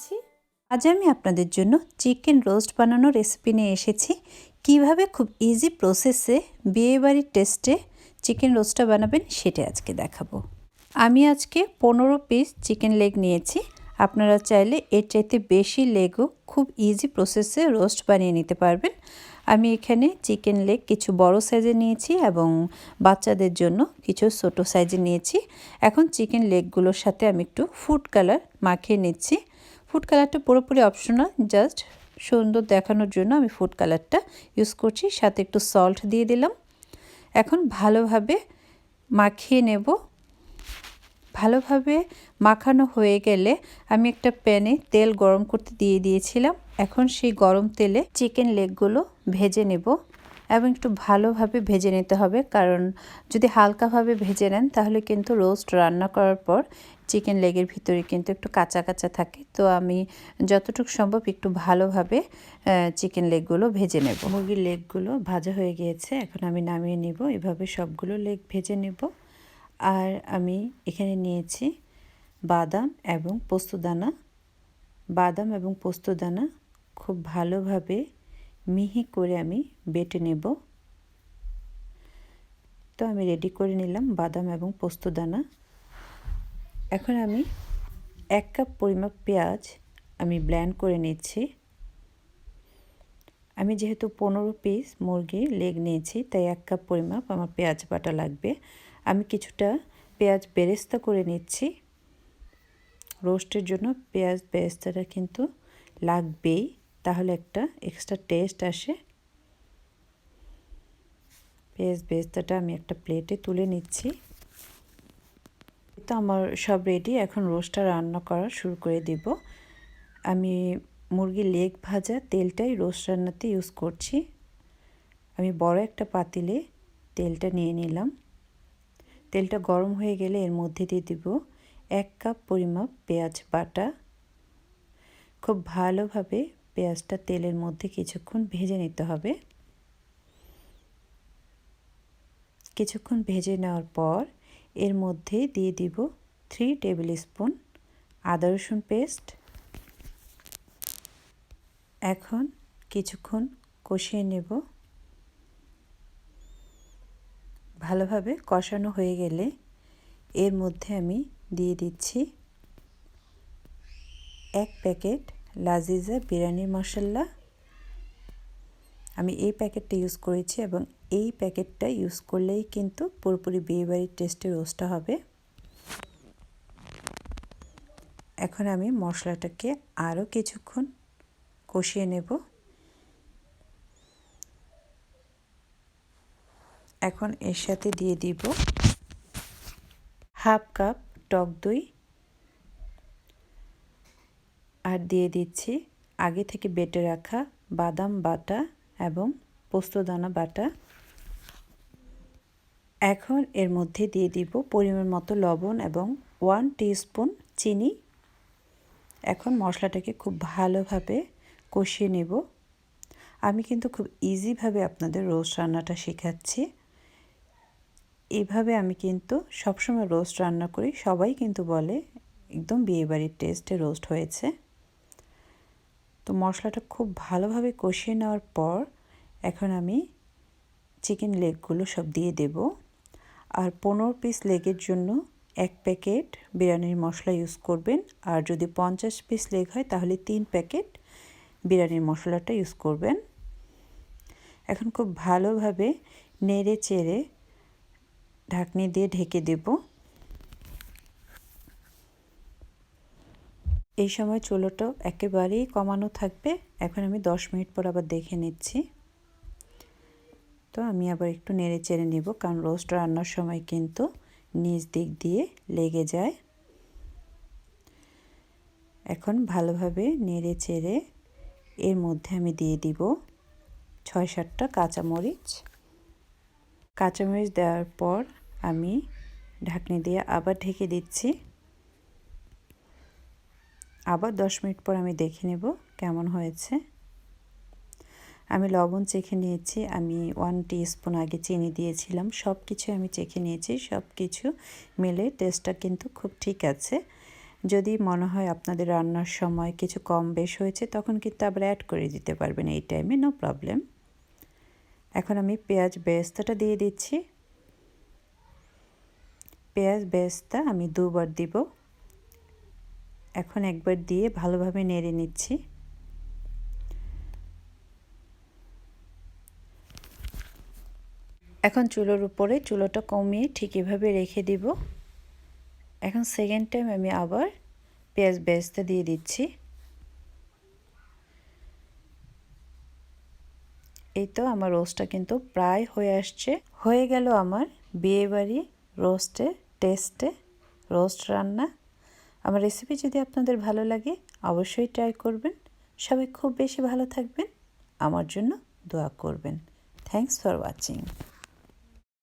করেছি। আজ আমি আপনাদের জন্য চিকেন রোস্ট বানানোর রেসিপি নিয়ে এসেছি। কীভাবে খুব ইজি প্রসেসে বিয়েবাড়ির টেস্টে চিকেন রোস্টটা বানাবেন সেটা আজকে দেখাবো। আমি আজকে পনেরো পিস চিকেন লেগ নিয়েছি। আপনারা চাইলে এর চাইতে বেশি লেগও খুব ইজি প্রসেসে রোস্ট বানিয়ে নিতে পারবেন। আমি এখানে চিকেন লেগ কিছু বড় সাইজে নিয়েছি এবং বাচ্চাদের জন্য কিছু ছোটো সাইজে নিয়েছি। এখন চিকেন লেগগুলোর সাথে আমি একটু ফুড কালার মাখিয়ে নিচ্ছি। ফুড কালারটা পুরোপুরি অপশনাল জাস্ট সুন্দর দেখানোর জন্য আমি ফুড কালারটা ইউজ করছি, সাথে একটু সল্ট দিয়ে দিলাম। এখন ভালোভাবে মাখিয়ে নেব। ভালোভাবে মাখানো হয়ে গেলে আমি একটা প্যানে তেল গরম করতে দিয়ে দিয়েছিলাম। এখন সেই গরম তেলে চিকেন লেগগুলো ভেজে নেব। এবং একটু ভালোভাবে ভেজে নিতে হবে। কারণ যদি হালকাভাবে ভেজে নেন, তাহলে কিন্তু রোস্ট রান্না করার পর চিকেন লেগের ভিতরে কিন্তু একটু কাঁচা কাঁচা থাকে। তো আমি যতটুকু সম্ভব একটু ভালোভাবে চিকেন লেগগুলো ভেজে নেব। মুরগির লেগগুলো ভাজা হয়ে গিয়েছে, এখন আমি নামিয়ে নিব। এভাবে সবগুলো লেগ ভেজে নেব। আর আমি এখানে নিয়েছি বাদাম এবং পোস্তদানা বাদাম এবং পোস্তদানা খুব ভালোভাবে মিহি করে আমি বেটে নেব। তো আমি রেডি করে নিলাম বাদাম এবং পোস্তদানা এখন আমি এক কাপ পরিমাপ পেঁয়াজ আমি ব্ল্যান্ড করে নিচ্ছি। আমি যেহেতু পনেরো পিস মুরগি লেগ নিয়েছি, তাই এক কাপ পরিমাপ আমার পেঁয়াজ বাটা লাগবে। আমি কিছুটা পেঁয়াজ বেরেস্তা করে নিচ্ছি। রোস্টের জন্য পেঁয়াজ বেরেস্তাটা কিন্তু লাগবেই। তাহলে একটা এক্সট্রা টেস্ট আসে। পেঁয়াজ বেরেস্তাটা আমি একটা প্লেটে তুলে নিচ্ছি। তো আমার সব রেডি এখন রোস্টটা রান্না করা শুরু করে দিব। আমি মুরগির লেগ ভাজা তেলটাই রোস্ট রান্নাতে ইউজ করছি। আমি বড় একটা পাতিলে তেলটা নিয়ে নিলাম। তেলটা গরম হয়ে গেলে এর মধ্যে দিয়ে দিব এক কাপ পরিমাপ পেঁয়াজ বাটা। খুব ভালোভাবে পেঁয়াজটা তেলের মধ্যে কিছুক্ষণ ভেজে নিতে হবে। কিছুক্ষণ ভেজে নেওয়ার পর এর মধ্যে দিয়ে দিব থ্রি টেবিল স্পুন আদা রসুন পেস্ট এখন কিছুক্ষণ কষিয়ে নেব। ভালোভাবে কষানো হয়ে গেলে এর মধ্যে আমি দিয়ে দিচ্ছি এক প্যাকেট লাজিজা, বিরিয়ানি মশলা আমি এই প্যাকেটটা ইউজ করেছি এবং এই প্যাকেটটা ইউজ করলেই কিন্তু পুরোপুরি বিয়েবাড়ির টেস্টে রোস্টটা হবে। এখন আমি মশলাটাকে আরও কিছুক্ষণ কষিয়ে নেব। এখন এর সাথে দিয়ে দিব হাফ কাপ টক দই। আর দিয়ে দিচ্ছি। আগে থেকে বেটে রাখা বাদাম বাটা এবং পোস্তদানা বাটা। এখন এর মধ্যে দিয়ে দিব পরিমাণ মতো লবণ এবং ওয়ান স্পুন চিনি। এখন মশলাটাকে খুব ভালোভাবে কষিয়ে নেব। আমি কিন্তু খুব ইজিভাবে আপনাদের রোস্ট রান্নাটা শেখাচ্ছি। এভাবে আমি কিন্তু সবসময় রোস্ট রান্না করি। সবাই কিন্তু বলে, একদম বিয়েবাড়ির টেস্টে রোস্ট হয়েছে। তো মশলাটা খুব ভালোভাবে কষিয়ে নেওয়ার পর এখন আমি চিকেন লেগগুলো সব দিয়ে দেব। আর পনেরো পিস লেগের জন্য এক প্যাকেট বিরিয়ানির মশলা ইউজ করবেন। আর যদি পঞ্চাশ পিস লেগ হয়, তাহলে তিন প্যাকেট বিরিয়ানির মশলাটা ইউজ করবেন। এখন খুব ভালোভাবে নেড়ে চেড়ে ঢাকনি দিয়ে ঢেকে দেব। এই সময় চুলোটা একেবারেই কমানো থাকবে। এখন আমি দশ মিনিট পর আবার দেখে নিচ্ছি। তো আমি আবার একটু নেড়ে চেড়ে নেব, কারণ রোস্ট রান্নার সময় কিন্তু নিচ দিক দিয়ে লেগে যায়। এখন ভালোভাবে নেড়ে চেড়ে এর মধ্যে আমি দিয়ে দিব ছয় সাতটা কাঁচামরিচ। কাঁচামরিচ দেওয়ার পর আমি ঢাকনি দিয়ে আবার ঢেকে দিচ্ছি। আবার দশ মিনিট পর আমি দেখে নেব কেমন হয়েছে। আমি লবণ চেখে নিয়েছি, আমি ওয়ান স্পুন আগে চিনি দিয়েছিলাম সব কিছু আমি চেখে নিয়েছি সব কিছু মিলে টেস্টটা কিন্তু খুব ঠিক আছে। যদি মনে হয় আপনাদের রান্নার সময় কিছু কম বেশ হয়েছে, তখন কিন্তু আবার অ্যাড করে দিতে পারবেন এই টাইমে নো প্রবলেম এখন আমি পেঁয়াজ বেস্তাটা দিয়ে দিচ্ছি। পেঁয়াজ বেস্তা আমি দুবার দিব। এখন একবার দিয়ে ভালোভাবে নেড়ে নিচ্ছি। এখন চুলোর উপরে চুলোটা কমিয়ে ঠিক এভাবে রেখে দিব। এখন সেকেন্ড টাইম আমি আবার পেঁয়াজ বেস্তা দিয়ে দিচ্ছি। এই তো আমার রোস্টটা কিন্তু প্রায় হয়ে আসছে। হয়ে গেল আমার বিয়েবাড়ি রোস্টে টেস্টে রোস্ট রান্না। আমার রেসিপি যদি আপনাদের ভালো লাগে, অবশ্যই ট্রাই করবেন। সবাই খুব বেশি ভালো থাকবেন। আমার জন্য দোয়া করবেন। Thanks for watching